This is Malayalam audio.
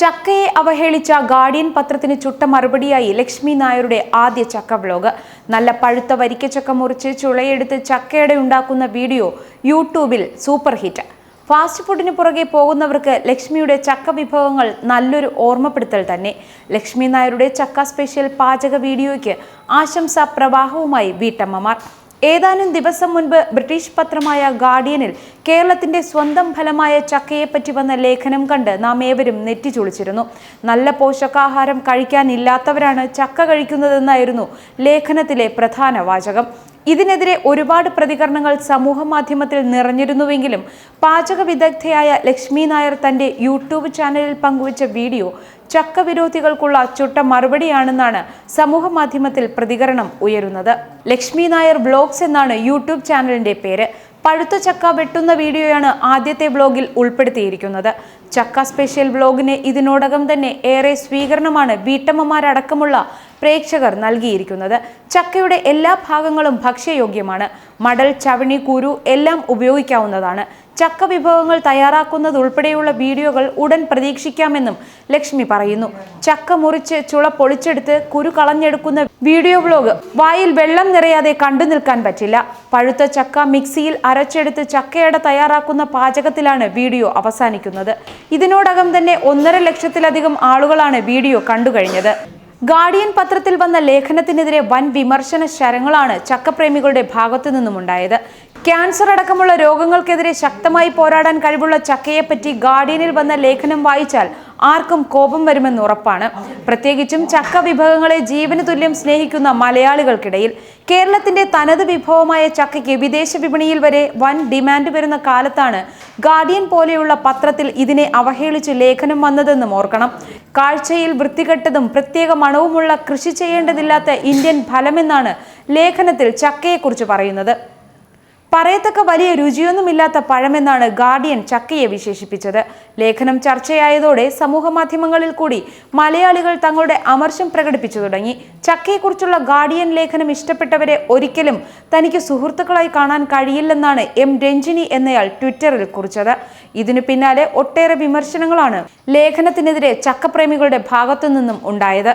ചക്കയെ അവഹേളിച്ച ഗാർഡിയൻ പത്രത്തിന് ചുട്ട മറുപടിയായി ലക്ഷ്മി നായരുടെ ആദ്യ ചക്ക വ്ലോഗ് നല്ല പഴുത്ത വരിക്ക ചക്ക മുറിച്ച് ചുളയെടുത്ത് ചക്കയുടെ ഉണ്ടാക്കുന്ന വീഡിയോ യൂട്യൂബിൽ സൂപ്പർ ഹിറ്റ്. ഫാസ്റ്റ് ഫുഡിന് പുറകെ പോകുന്നവർക്ക് ലക്ഷ്മിയുടെ ചക്ക വിഭവങ്ങൾ നല്ലൊരു ഓർമ്മപ്പെടുത്തൽ തന്നെ. ലക്ഷ്മി നായരുടെ ചക്ക സ്പെഷ്യൽ പാചക വീഡിയോയ്ക്ക് ആശംസാ പ്രവാഹവുമായി വീട്ടമ്മമാർ. ഏതാനും ദിവസം മുൻപ് ബ്രിട്ടീഷ് പത്രമായ ഗാർഡിയനിൽ കേരളത്തിന്റെ സ്വന്തം ഫലമായ ചക്കയെപ്പറ്റി വന്ന ലേഖനം കണ്ട് നാം ഏവരും നെറ്റിച്ചുളിച്ചിരുന്നു നല്ല പോഷകാഹാരം കഴിക്കാനില്ലാത്തവരാണ് ചക്ക കഴിക്കുന്നതെന്നായിരുന്നു ലേഖനത്തിലെ പ്രധാന വാചകം. ഇതിനെതിരെ ഒരുപാട് പ്രതികരണങ്ങൾ സമൂഹ മാധ്യമത്തിൽ നിറഞ്ഞിരുന്നുവെങ്കിലും പാചക വിദഗ്ധയായ ലക്ഷ്മി നായർ തന്റെ യൂട്യൂബ് ചാനലിൽ പങ്കുവച്ച വീഡിയോ ചക്ക വിരോധികൾക്കുള്ള ചുട്ട മറുപടിയാണെന്നാണ് സമൂഹ മാധ്യമത്തിൽ പ്രതികരണം ഉയരുന്നത്. ലക്ഷ്മി നായർ ബ്ലോഗ്സ് എന്നാണ് യൂട്യൂബ് ചാനലിന്റെ പേര്. പഴുത്ത ചക്ക വെട്ടുന്ന വീഡിയോയാണ് ആദ്യത്തെ ബ്ലോഗിൽ ഉൾപ്പെടുത്തിയിരിക്കുന്നത്. ചക്ക സ്പെഷ്യൽ ബ്ലോഗിന് ഇതിനോടകം തന്നെ ഏറെ സ്വീകരണമാണ് വീട്ടമ്മമാരടക്കമുള്ള പ്രേക്ഷകർ നൽകിയിരിക്കുന്നത്. ചക്കയുടെ എല്ലാ ഭാഗങ്ങളും ഭക്ഷ്യയോഗ്യമാണ്. മടൽ ചവണി കുരു എല്ലാം ഉപയോഗിക്കാവുന്നതാണ്. ചക്ക വിഭവങ്ങൾ തയ്യാറാക്കുന്നത് ഉൾപ്പെടെയുള്ള വീഡിയോകൾ ഉടൻ പ്രതീക്ഷിക്കാമെന്നും ലക്ഷ്മി പറയുന്നു. ചക്ക മുറിച്ച് ചുള പൊളിച്ചെടുത്ത് കുരു കളഞ്ഞെടുക്കുന്ന വീഡിയോ വ്ലോഗ് വായിൽ വെള്ളം നിറയാതെ കണ്ടു നിൽക്കാൻ പറ്റില്ല. പഴുത്ത ചക്ക മിക്സിയിൽ അരച്ചെടുത്ത് ചക്കയട തയ്യാറാക്കുന്ന പാചകത്തിലാണ് വീഡിയോ അവസാനിക്കുന്നത്. ഇതിനോടകം തന്നെ ഒന്നര ലക്ഷത്തിലധികം ആളുകളാണ് വീഡിയോ കണ്ടുകഴിഞ്ഞത്. ഗാർഡിയൻ പത്രത്തിൽ വന്ന ലേഖനത്തിനെതിരെ വൻ വിമർശന ശരങ്ങളാണ് ചക്കപ്രേമികളുടെ ഭാഗത്തു നിന്നുമുണ്ടായത് ക്യാൻസർ അടക്കമുള്ള രോഗങ്ങൾക്കെതിരെ ശക്തമായി പോരാടാൻ കഴിവുള്ള ചക്കയെപ്പറ്റി ഗാർഡിയനിൽ വന്ന ലേഖനം വായിച്ചാൽ ആർക്കും കോപം വരുമെന്ന് ഉറപ്പാണ്. പ്രത്യേകിച്ചും ചക്ക വിഭവങ്ങളെ ജീവന് തുല്യം സ്നേഹിക്കുന്ന മലയാളികൾക്കിടയിൽ കേരളത്തിന്റെ തനത് വിഭവമായ ചക്കയ്ക്ക് വിദേശ വിപണിയിൽ വരെ വൻ ഡിമാൻഡ് വരുന്ന കാലത്താണ് ഗാർഡിയൻ പോലെയുള്ള പത്രത്തിൽ ഇതിനെ അവഹേളിച്ച് ലേഖനം വന്നതെന്നും ഓർക്കണം. കാഴ്ചയിൽ വൃത്തികെട്ടതും പ്രത്യേക മണവുമുള്ള കൃഷി ചെയ്യേണ്ടതില്ലാത്ത ഇന്ത്യൻ ഫലമെന്നാണ് ലേഖനത്തിൽ ചക്കയെക്കുറിച്ച് പറയുന്നത്. പറയത്തക്ക വലിയ രുചിയൊന്നുമില്ലാത്ത പഴമെന്നാണ് ഗാർഡിയൻ ചക്കയെ വിശേഷിപ്പിച്ചത്. ലേഖനം ചർച്ചയായതോടെ സമൂഹ മാധ്യമങ്ങളിൽ കൂടി മലയാളികൾ തങ്ങളുടെ അമർഷം പ്രകടിപ്പിച്ചു തുടങ്ങി. ചക്കയെക്കുറിച്ചുള്ള ഗാർഡിയൻ ലേഖനം ഇഷ്ടപ്പെട്ടവരെ ഒരിക്കലും തനിക്ക് സുഹൃത്തുക്കളായി കാണാൻ കഴിയില്ലെന്നാണ് എം രഞ്ജിനി എന്നയാൾ ട്വിറ്ററിൽ കുറിച്ചത്. ഇതിനു പിന്നാലെ ഒട്ടേറെ വിമർശനങ്ങളാണ് ലേഖനത്തിനെതിരെ ചക്കപ്രേമികളുടെ ഭാഗത്തു നിന്നും ഉണ്ടായത്.